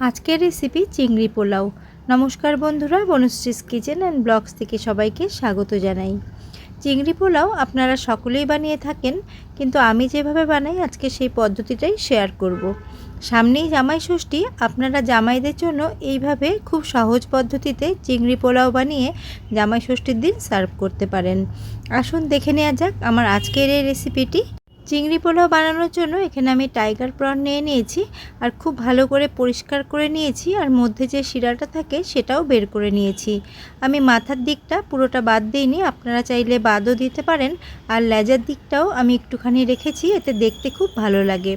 আজকের রেসিপি চিংড়ি পোলাও। নমস্কার বন্ধুরা, বনশ্রীস কিচেন অ্যান্ড ব্লগস থেকে সবাইকে স্বাগত জানাই। চিংড়ি পোলাও আপনারা সকলেই বানিয়ে থাকেন, কিন্তু আমি যেভাবে বানাই, আজকে সেই পদ্ধতিটাই শেয়ার করব। সামনেই জামাই ষষ্ঠী, আপনারা জামাইদের জন্য এইভাবে খুব সহজ পদ্ধতিতে চিংড়ি পোলাও বানিয়ে জামাই ষষ্ঠীর দিন সার্ভ করতে পারেন। আসুন দেখে নেওয়া যাক আমার আজকের এই রেসিপিটি চিংড়ি পোলাও বানানোর জন্য এখানে আমি টাইগার প্রন নিয়ে নিয়েছি আর খুব ভালো করে পরিষ্কার করে নিয়েছি আর মধ্যে যে শিরাটা থাকে সেটাও বের করে নিয়েছি। আমি মাথার দিকটা পুরোটা বাদ দিইনি, আপনারা চাইলে বাদও দিতে পারেন আর লেজার দিকটাও আমি একটুখানি রেখেছি, এতে দেখতে খুব ভালো লাগে।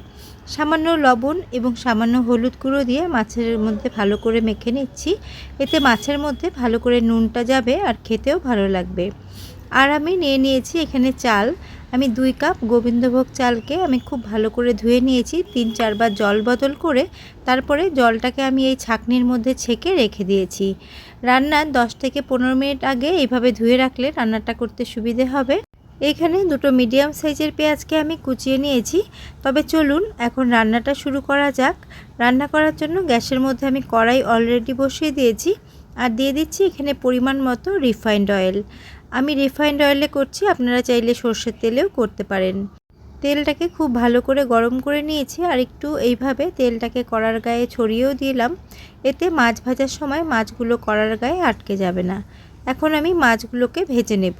সামান্য লবণ এবং সামান্য হলুদ গুঁড়ো দিয়ে মাছের মধ্যে ভালো করে মেখে নিচ্ছি, এতে মাছের মধ্যে ভালো করে নুনটা যাবে আর খেতেও ভালো লাগবে। আর আমি নিয়ে নিয়েছি এখানে চাল। আমি দুই কাপ গোবিন্দভোগ চালকে আমি খুব ভালো করে ধুয়ে নিয়েছি, তিন চারবার জল বদল করে তারপরে জলটাকে আমি এই ছাকনির মধ্যে ছেঁকে রেখে দিয়েছি। রান্নার দশ থেকে পনেরো মিনিট আগে এইভাবে ধুয়ে রাখলে রান্নাটা করতে সুবিধে হবে। এখানে দুটো মিডিয়াম সাইজের পেঁয়াজকে আমি কুচিয়ে নিয়েছি। তবে চলুন, এখন রান্নাটা শুরু করা যাক। রান্না করার জন্য গ্যাসের মধ্যে আমি কড়াই অলরেডি বসিয়ে দিয়েছি। আর দিয়ে দিচ্ছি এখানে পরিমাণ মতো রিফাইন্ড অয়েল। আমি রিফাইন্ড অয়েলে করছি, আপনারা চাইলে সর্ষের তেলেও করতে পারেন। তেলটাকে খুব ভালো করে গরম করে নিয়েছি, আর একটু এইভাবে তেলটাকে কড়ার গায়ে ছড়িয়েও দিলাম। এতে মাছ ভাজার সময় মাছগুলো কড়ার গায়ে আটকে যাবে না। এখন আমি মাছগুলোকে ভেজে নেব।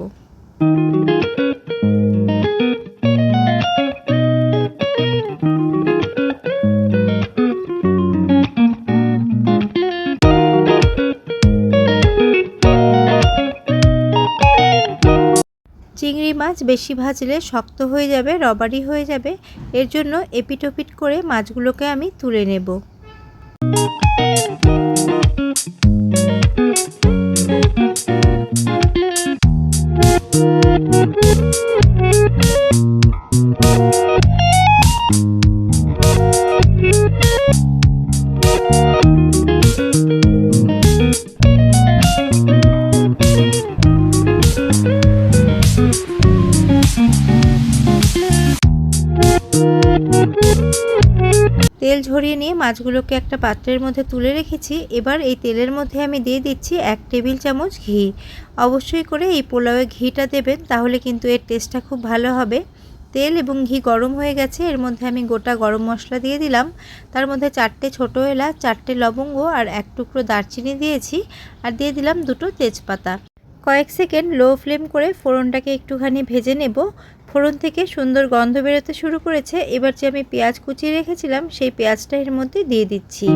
মাছ বেশি ভাজলে শক্ত হয়ে যাবে, রবারি হয়ে যাবে। এর জন্য এপিটোপিট করে মাছগুলোকে আমি তুলে নেব। তেল ঝরিয়ে নিয়ে মাছগুলোকে একটা পাত্রের মধ্যে তুলে রেখেছি। এবার এই তেলের মধ্যে আমি দিয়ে দিচ্ছি এক টেবিল চামচ ঘি। অবশ্যই করে এই পোলাওয়ে ঘিটা দেবেন, তাহলে কিন্তু এর টেস্টটা খুব ভালো হবে। তেল এবং ঘি গরম হয়ে গেছে, এর মধ্যে আমি গোটা গরম মশলা দিয়ে দিলাম। তার মধ্যে চারটে ছোটো এলাচ, চারটে লবঙ্গ আর এক টুকরো দারচিনি দিয়েছি আর দিয়ে দিলাম দুটো তেজপাতা। কয়েক সেকেন্ড লো ফ্লেম করে ফোড়নটাকে একটুখানি ভেজে নেব। ফোড়ন থেকে সুন্দর গন্ধ বেরোতে শুরু করেছে। এবার যে আমি পেঁয়াজ কুচিয়ে রেখেছিলাম, সেই পেঁয়াজটা এর মধ্যে দিয়ে দিচ্ছি।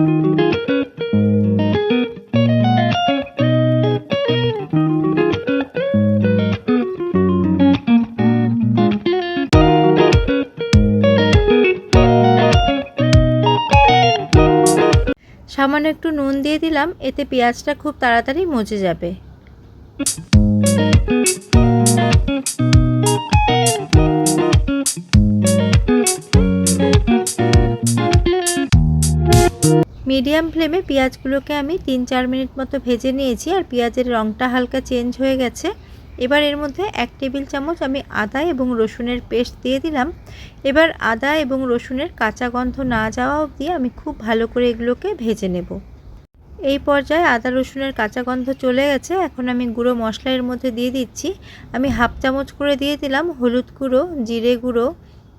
সামান্য একটু নুন দিয়ে দিলাম, এতে পেঁয়াজটা খুব তাড়াতাড়ি মজে যাবে। মিডিয়াম ফ্লেমে পেঁয়াজগুলোকে আমি তিন চার মিনিট মতো ভেজে নিয়েছি আর পেঁয়াজের রঙটা হালকা চেঞ্জ হয়ে গেছে। এবার এর মধ্যে এক টেবিল চামচ আমি আদা এবং রসুনের পেস্ট দিয়ে দিলাম। এবার আদা এবং রসুনের কাঁচা গন্ধ না যাওয়া অবধি আমি খুব ভালো করে এগুলোকে ভেজে নেব। এই পর্যায়ে আদা রসুনের কাঁচা গন্ধ চলে গেছে। এখন আমি গুঁড়ো মশলা এর মধ্যে দিয়ে দিচ্ছি। আমি হাফ চামচ করে দিয়ে দিলাম হলুদ গুঁড়ো, জিরে গুঁড়ো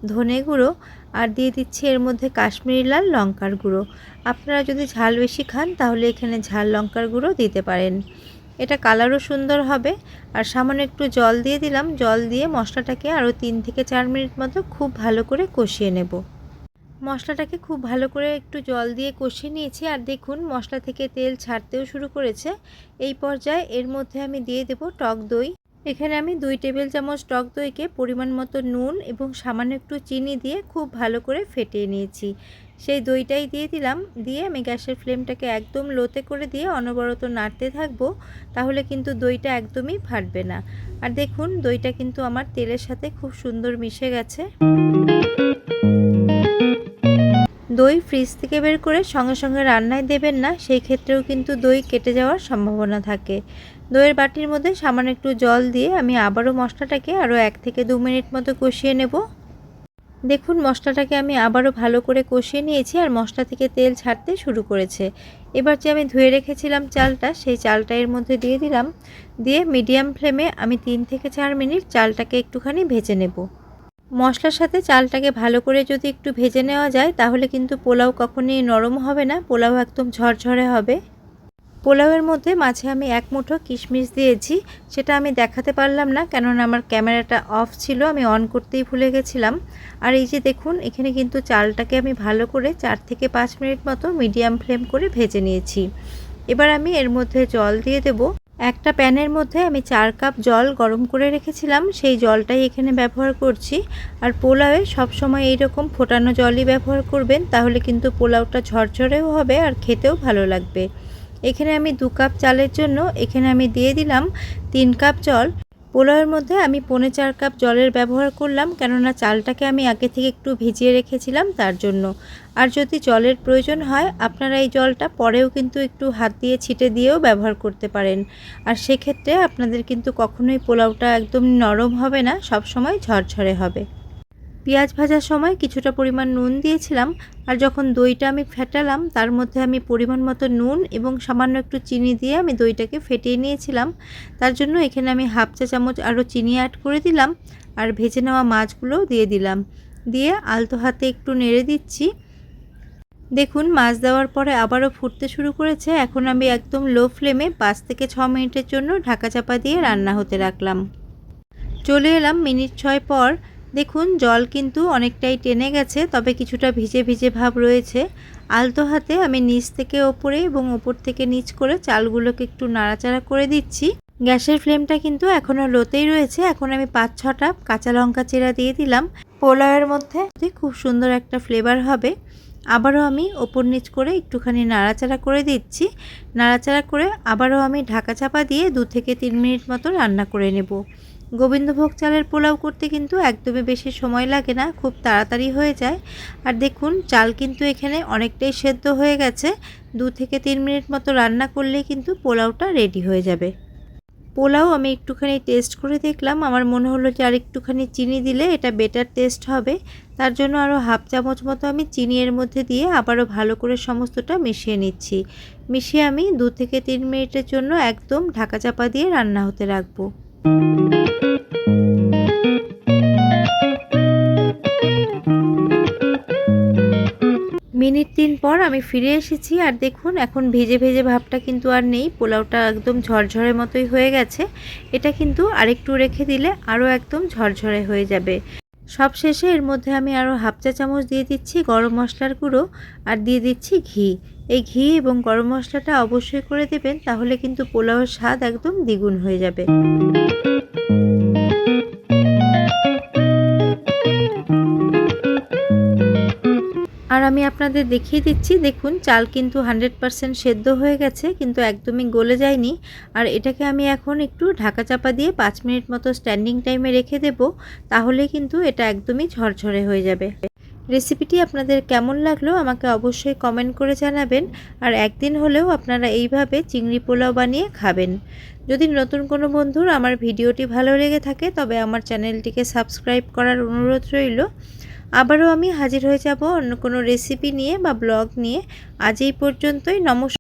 ধনে গুঁড়ো আর দিয়ে দিচ্ছি এর মধ্যে কাশ্মীরি লাল লঙ্কার গুঁড়ো। আপনারা যদি ঝাল বেশি খান, তাহলে এখানে ঝাল লঙ্কার গুঁড়ো দিতে পারেন। এটা কালারও সুন্দর হবে। আর সামান্য একটু জল দিয়ে দিলাম। জল দিয়ে মশলাটাকে আরও তিন থেকে চার মিনিট মতো খুব ভালো করে কষিয়ে নেব। মশলাটাকে খুব ভালো করে একটু জল দিয়ে কষিয়ে নিয়েছি। আর দেখুন, মশলা থেকে তেল ছাড়তেও শুরু করেছে। এই পর্যায়ে এর মধ্যে আমি দিয়ে দেব টক দই। এখানে আমি দুই টেবিল চামচ টক দইকে পরিমাণ মতো নুন এবং সামান্য একটু চিনি দিয়ে খুব ভালো করে ফেটিয়ে নিয়েছি। সেই দইটাই দিয়ে দিলাম। দিয়ে আমি গ্যাসের ফ্লেমটাকে একদম লোতে করে দিয়ে অনবরত নাড়তে থাকব, তাহলে কিন্তু দইটা একদমই ফাটবে না। আর দেখুন, দইটা কিন্তু আমার তেলের সাথে খুব সুন্দর মিশে গেছে। দই ফ্রিজ থেকে বের করে সঙ্গে সঙ্গে রান্নায় দেবেন না সেই ক্ষেত্রেও কিন্তু দই কেটে যাওয়ার সম্ভাবনা থাকে। দইয়ের বাটির মধ্যে সামান্য একটু জল দিয়ে আমি আবারও মশলাটাকে আরও এক থেকে দু মিনিট মতো কষিয়ে নেব। দেখুন, মশলাটাকে আমি আবারও ভালো করে কষিয়ে নিয়েছি আর মশলা থেকে তেল ছাড়তে শুরু করেছে। এবার যে আমি ধুয়ে রেখেছিলাম চালটা, সেই চালটা এর মধ্যে দিয়ে দিলাম। দিয়ে মিডিয়াম ফ্লেমে আমি তিন থেকে চার মিনিট চালটাকে একটুখানি ভেজে নেব। মশলার সাথে চালটাকে ভালো করে যদি একটু ভেজে নেওয়া যায়, তাহলে কিন্তু পোলাও কখনই নরম হবে না, পোলাও একদম ঝরঝরে হবে। পোলাওয়ের মধ্যে মাঝে আমি এক মুঠো কিশমিশ দিয়েছি, সেটা আমি দেখাতে পারলাম না, কেননা আমার ক্যামেরাটা অফ ছিল, আমি অন করতেই ভুলে গেছিলাম। আর এই যে দেখুন, এখানে কিন্তু চালটাকে আমি ভালো করে চার থেকে পাঁচ মিনিট মতো মিডিয়াম ফ্লেম করে ভেজে নিয়েছি। এবার আমি এর মধ্যে জল দিয়ে দেব একটা প্যানের মধ্যে আমি চার কাপ জল গরম করে রেখেছিলাম, সেই জলটাই এখানে ব্যবহার করছি। আর পোলাওয়ে সবসময় এইরকম ফোটানো জলই ব্যবহার করবেন, তাহলে কিন্তু পোলাওটা ঝরঝরেও হবে আর খেতেও ভালো লাগবে। এখানে আমি দু কাপ চালের জন্য এখানে আমি দিয়ে দিলাম তিন কাপ জল। পোলাওয়ের মধ্যে আমি পৌনে চার কাপ জলের ব্যবহার করলাম, কেননা চালটাকে আমি আগে থেকে একটু ভিজিয়ে রেখেছিলাম তার জন্য। আর যদি জলের প্রয়োজন হয়, আপনারা এই জলটা পরেও কিন্তু একটু হাত দিয়ে ছিটে দিয়েও ব্যবহার করতে পারেন। আর সেক্ষেত্রে আপনাদের কিন্তু কখনোই পোলাওটা একদম নরম হবে না সব সময় ঝরঝরে হবে। পেঁয়াজ ভাজার সময় কিছুটা পরিমাণ নুন দিয়েছিলাম, আর যখন দইটা আমি ফেটালাম, তার মধ্যে আমি পরিমাণ মতো নুন এবং সামান্য একটু চিনি দিয়ে আমি দইটাকে ফেটিয়ে নিয়েছিলাম। তার জন্য এখানে আমি হাফ চা চামচ আরও চিনি অ্যাড করে দিলাম, আর ভেজে নেওয়া মাছগুলোও দিয়ে দিলাম। দিয়ে আলতো হাতে একটু নেড়ে দিচ্ছি। দেখুন, মাছ দেওয়ার পরে আবারও ফুটতে শুরু করেছে। এখন আমি একদম লো ফ্লেমে পাঁচ থেকে ছ মিনিটের জন্য ঢাকা চাপা দিয়ে রান্না হতে রাখলাম। চলে এলাম মিনিট ছয় পর। দেখুন, জল কিন্তু অনেকটাই টেনে গেছে, তবে কিছুটা ভিজে ভিজে ভাব রয়েছে। আলতো হাতে আমি নিচ থেকে ওপরে এবং ওপর থেকে নিচ করে চালগুলোকে একটু নাড়াচাড়া করে দিচ্ছি। গ্যাসের ফ্লেমটা কিন্তু এখনও লোতেই রয়েছে। এখন আমি পাঁচ ছটা কাঁচা লঙ্কা চেরা দিয়ে দিলাম। পোলাওয়ের মধ্যে খুব সুন্দর একটা ফ্লেভার হবে। আবারও আমি ওপর নিচ করে একটুখানি নাড়াচাড়া করে দিচ্ছি। নাড়াচাড়া করে আবারও আমি ঢাকা চাপা দিয়ে দু থেকে তিন মিনিট মতো রান্না করে নেব। গোবিন্দভোগ চালের পোলাও করতে কিন্তু একদমই বেশি সময় লাগে না, খুব তাড়াতাড়ি হয়ে যায়। আর দেখুন, চাল কিন্তু এখানে অনেকটাই সেদ্ধ হয়ে গেছে। দু থেকে তিন মিনিট মতো রান্না করলেই কিন্তু পোলাওটা রেডি হয়ে যাবে। পোলাও আমি একটুখানি টেস্ট করে দেখলাম। আমার মনে হলো যে আর একটুখানি চিনি দিলে এটা বেটার টেস্ট হবে। তার জন্য আরও হাফ চামচ মতো আমি চিনি এর মধ্যে দিয়ে আবারও ভালো করে সমস্তটা মিশিয়ে নিচ্ছি। মিশিয়ে আমি দু থেকে তিন মিনিটের জন্য একদম ঢাকা চাপা দিয়ে রান্না হতে রাখব। মিনিট তিন পর আমি ফিরে এসেছি আর দেখুন, এখন ভেজে ভেজে ভাবটা কিন্তু আর নেই। পোলাওটা একদম ঝরঝরে মতোই হয়ে গেছে। এটা কিন্তু আরেকটু রেখে দিলে আরও একদম ঝরঝরে হয়ে যাবে। সব শেষে এর মধ্যে আমি আরও হাফ চা চামচ দিয়ে দিচ্ছি গরম মশলার গুঁড়ো আর দিয়ে দিচ্ছি ঘি। এই ঘি এবং গরম মশলাটা অবশ্যই করে দেবেন, তাহলে কিন্তু পোলাওয়ের স্বাদ একদম দ্বিগুণ হয়ে যাবে। আমি আপনাদের দেখিয়ে দিচ্ছি। দেখুন, চাল কিন্তু হান্ড্রেড পারসেন্ট সেদ্ধ হয়ে গেছে, কিন্তু একদমই গলে যায়নি। আর এটাকে আমি এখন একটু ঢাকা চাপা দিয়ে পাঁচ মিনিট মতো স্ট্যান্ডিং টাইমে রেখে দেব, তাহলে কিন্তু এটা একদমই ঝরঝরে হয়ে যাবে। রেসিপিটি আপনাদের কেমন লাগল আমাকে অবশ্যই কমেন্ট করে জানাবেন। আর একদিন হলেও আপনারা এইভাবে চিংড়ি পোলাও বানিয়ে খাবেন। যদি নতুন কোনো বন্ধুর আমার ভিডিওটি ভালো লেগে থাকে, তবে আমার চ্যানেলটিকে সাবস্ক্রাইব করার অনুরোধ রইল। আবারও আমি হাজির হয়ে যাব অন্য কোনো রেসিপি নিয়ে বা ব্লগ নিয়ে। আজ এই পর্যন্তই, নমস্কার।